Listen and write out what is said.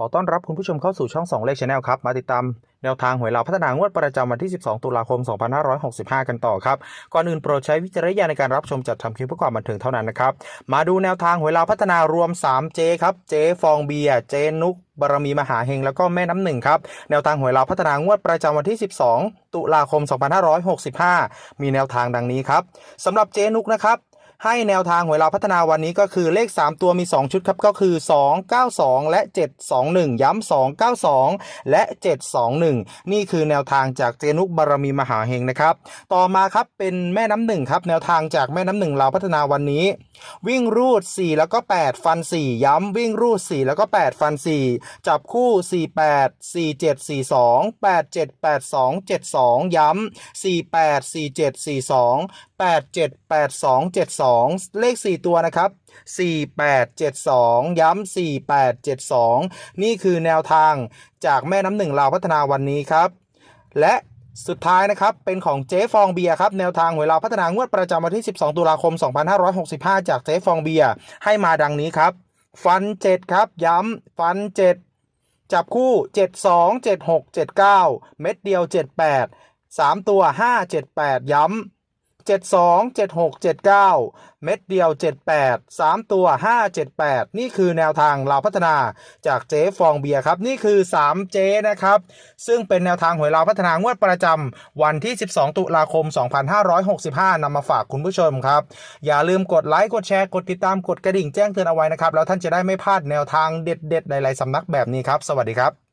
ขอต้อนรับคุณผู้ชมเข้าสู่ช่อง2เลขชาแนลครับ มาติดตามแนวทางหวยเราวพัฒนางวดประจำวันที่ 12 ตุลาคม 2565 กันต่อครับ ก่อนอื่นโปรดใช้วิจารณญาณในการรับชมจัดทำคลิปเพื่อความบันเทิงเท่านั้นนะครับ มาดูแนวทางหวยเราวพัฒนารวม3เจครับ เจฟองเบียเจนุกบารมีมหาเฮงแล้วก็แม่น้ำหนึ่งครับ แนวทางหวยเราวพัฒนางวดประจำวันที่ 12 ตุลาคม 2565 มีแนวทางดังนี้ครับสำหรับเจนุกนะครับ ให้แนวทางหวยเราวพัฒนาวันนี้ก็คือเลข 3 ตัวมี 2 ชุดครับก็คือ 292 และ 721 ย้ำ292 และ 721 นี่คือแนวทางจากเจนุกบารมีมหาเฮงนะครับ ต่อมาครับเป็นแม่น้ำหนึ่งครับแนวทางจากแม่น้ำหนึ่งเราวพัฒนาวันนี้ วิ่งรูด 4 แล้วก็ 8 ฟัน 4 ย้ำวิ่งรูด 4 แล้วก็ 8 ฟัน 4 จับคู่ 48 47 42 87 82 72 ย้ำ48 47 42 87 82 72 เลข 4 ตัวนะครับ 4872 ย้ำ4872 นี่คือแนวทางจากแม่น้ำหนึ่งลาวพัฒนาวันนี้ครับ และสุดท้ายนะครับ เป็นของเจ๊ฟองเบียครับ แนวทางหวยลาวพัฒนางวดประจำวันที่ 12 ตุลาคม 2565 จากเจ๊ฟองเบียให้มาดังนี้ครับ ฟัน 7 ครับ ย้ำฟัน 7 จับคู่ 72 76 79 เม็ดเดียว 78 3 ตัว 5 78 ย้ำ 72 76 79 เม็ดเดียว 78 3 ตัว 5 78 นี่คือแนวทางเราวพัฒนาจากเจ๊ฟองเบียร์ครับ นี่คือ 3 เจ๊นะครับ ซึ่งเป็นแนวทางหวยเราวพัฒนางวดประจำวันที่ 12 ตุลาคม 2565นำมาฝากคุณผู้ชมครับ อย่าลืมกดไลค์ กดแชร์ กดติดตาม กดกระดิ่งแจ้งเตือนเอาไว้นะครับ แล้วท่านจะได้ไม่พลาดแนวทางเด็ดๆ หลายๆสำนักแบบนี้ครับ สวัสดีครับ